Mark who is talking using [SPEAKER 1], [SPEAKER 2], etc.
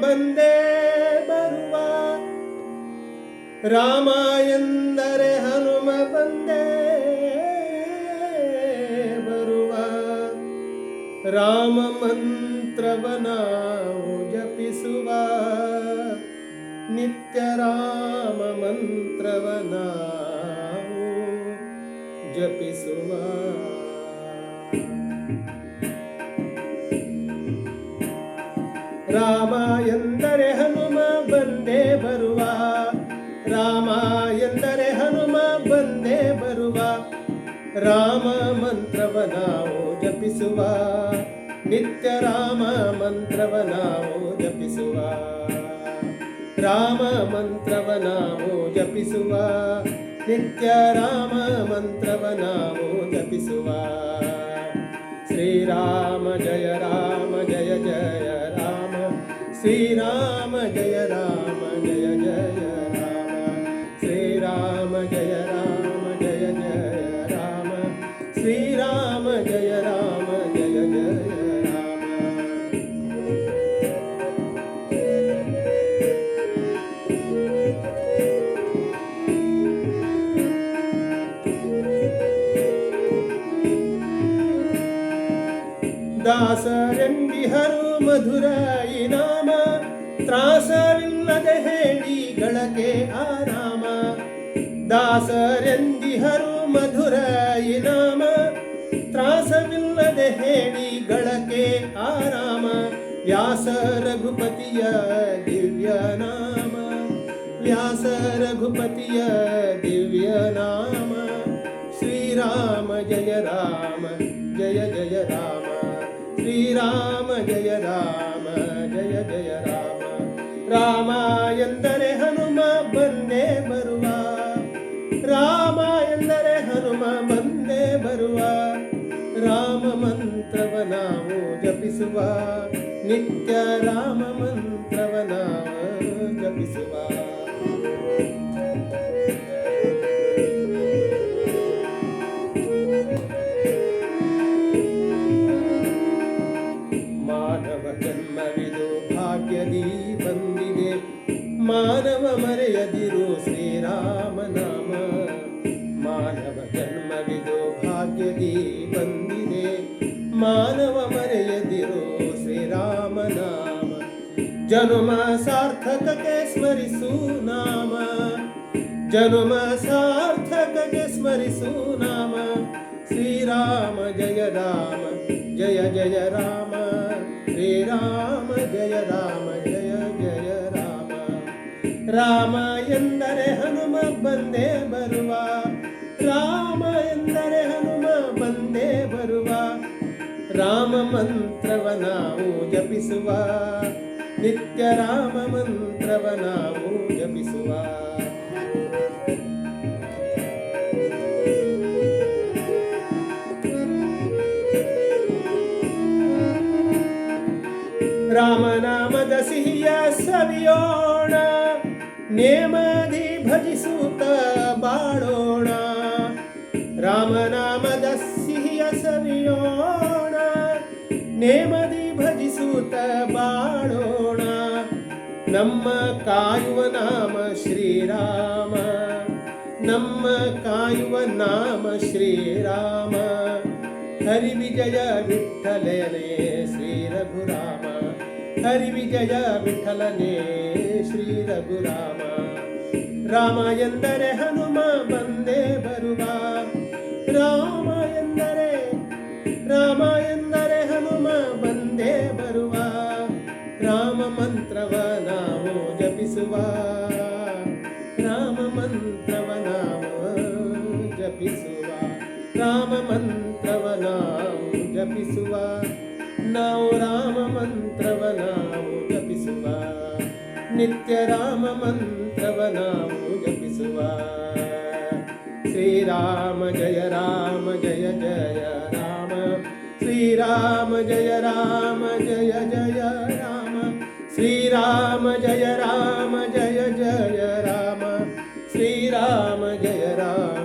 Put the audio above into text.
[SPEAKER 1] ಬಂದೇ ಬರುವ ರಾಮ ಎಂದರೆ ಹನುಮ ಬಂದೇ ಬರುವ ರಾಮ ಮಂತ್ರವ ನಾವು ಜಪಿಸುವ ನಿತ್ಯ ರಾಮ ಮಂತ್ರವ ನಾವು ಜಪಿಸುವ. ರಾಮ ಎಂದರೆ ಹನುಮ, ಬಂದೇ ಬರುವ. ರಾಮ ಎಂದರೆ ಹನುಮ, ಬಂದೇ ಬರುವ. ರಾಮ ಮಂತ್ರವ ನಾವು ಜಪಿಸುವ. ನಿತ್ಯ ರಾಮ ಮಂತ್ರವ ನಾವು ಜಪಿಸುವ. ರಾಮ ಮಂತ್ರವ ನಾವು ಜಪಿಸುವ. ನಿತ್ಯ ರಾಮ ಮಂತ್ರವ ನಾವು ಜಪಿಸುವ. ಶ್ರೀರಾಮ ಜಯ ರಾಮ ಶ್ರೀರಾಮ ದಾಸರೆಂದಿಹರು ಮಧುರ ಈ ನಾಮ ತ್ರಾಸವಿಲ್ಲದೆ ಹೇಳಿ ಗಳಕೆ ಆರಾಮ. ದಾಸರೆಂದಿಹರು ಮಧುರ ಈ ನಾಮ ತ್ರಾಸವಿಲ್ಲದೆ ಹೇಳಿ ಗಳಕೆ ಆರಾಮ. ವ್ಯಾಸ ರಘುಪತಿಯ ದಿವ್ಯ ನಾಮ. ವ್ಯಾಸ ರಘುಪತಿಯ ದಿವ್ಯ ನಾಮ. ಶ್ರೀರಾಮ ಜಯ ರಾಮ, ಜಯ ಜಯ ರಾಮ. ಶ್ರೀರಾಮ, ಜಯ ರಾಮ, ಜಯ ಜಯ ರಾಮ. ರಾಮ ಎಂದರೆ ಹನುಮ, ಬಂದೇ ಬರುವ. ರಾಮ ಎಂದರೆ ಹನುಮ, ಬಂದೇ ಬರುವ. ರಾಮ ಮಂತ್ರವ ನಾವು ಜಪಿಸುವ. ನಿತ್ಯ ರಾಮ ಮಂತ್ರವ ನಾವು ಜಪಿಸುವ. ಮಾನವ ಜನ್ಮವಿದು ಭಾಗ್ಯದಿ ಬಂದಿದೆ ಮಾನವ ಮರೆಯದಿರು ಶ್ರೀರಾಮ ನಾಮ ಮಾನವ ಜನ್ಮವಿದು ಭಾಗ್ಯದಿ ಬಂದಿದೆ ಮಾನವ ಮರೆಯದಿರು ಶ್ರೀರಾಮ ನಾಮ ಜನುಮ ಸಾರ್ಥಕಕ್ಕೆ ಸ್ಮರಿಸು ನಾಮ ಜನುಮ ಸಾರ್ಥಕಕ್ಕೆ ಸ್ಮರಿಸು ನಾಮ ಶ್ರೀರಾಮ ಜಯ ರಾಮ ಜಯ ಜಯ ರಾಮ ಶ್ರೀರಾಮ ಜಯ ರಾಮ ಜಯ ಜಯ ರಾಮ ರಾಮ ಎಂದರೆ ಹನುಮ ಬಂದೇ ಬರುವ ರಾಮ ಎಂದರೆ ಹನುಮ ಬಂದೇ ಬರುವ ರಾಮ ಮಂತ್ರವ ನಾವು ಜಪಿಸುವ ನಿತ್ಯ ರಾಮ ಮಂತ್ರವ ನಾವು ಜಪಿಸುವ ಸವಿಯೋಣ, ನೇಮದಿ ಭಜಿಸುತ್ತ ಬಾಳೋಣ. ರಾಮನಾಮದ ಸಿಹಿಯ ಸವಿಯೋಣ, ನೇಮದಿ ಭಜಿಸುತ್ತ ಬಾಳೋಣ. ನಮ್ಮ ಕಾಯುವ ನಾಮ ಶ್ರೀರಾಮ, ನಮ್ಮ ಕಾಯುವ ನಾಮ ಶ್ರೀರಾಮ. ಹರಿ ವಿಜಯ ವಿಠಲನೇ ಶ್ರೀ ರಘುರಾಮ. ಹರಿ ವಿಜಯ ವಿಠಲನೇ ಶ್ರೀ ರಘುರಾಮ. ರಾಮ ಎಂದರೆ ಹನುಮ, ಬಂದೇ ಬರುವ. ರಾಮ ಎಂದರೆ ರಾಮ ಎಂದರೆ ಹನುಮ, ಬಂದೇ ಬರುವ. ರಾಮ ಮಂತ್ರವ ನಾವು ಜಪಿಸುವ. ರಾಮ ಮಂತ್ರವ ನಾವು ಜಪಿಸುವ. ರಾಮ ಮಂತ್ರವ ನಾವು ಜಪಿಸುವ. ನಾವು ರಾಮ ಮಂತ್ರವ ನಾವು ಜಪಿಸುವ. ನಿತ್ಯ ರಾಮ ಮಂತ್ರವ ನಾವು ಜಪಿಸುವ. ಶ್ರೀರಾಮ ಜಯ ರಾಮ ಜಯ ಜಯ ರಾಮ. ಶ್ರೀರಾಮ ಜಯ ರಾಮ ಜಯ ಜಯ ರಾಮ. ಶ್ರೀರಾಮ ಜಯ ರಾಮ ಜಯ ಜಯ ರಾಮ. ಶ್ರೀರಾಮ ಜಯ ರಾಮ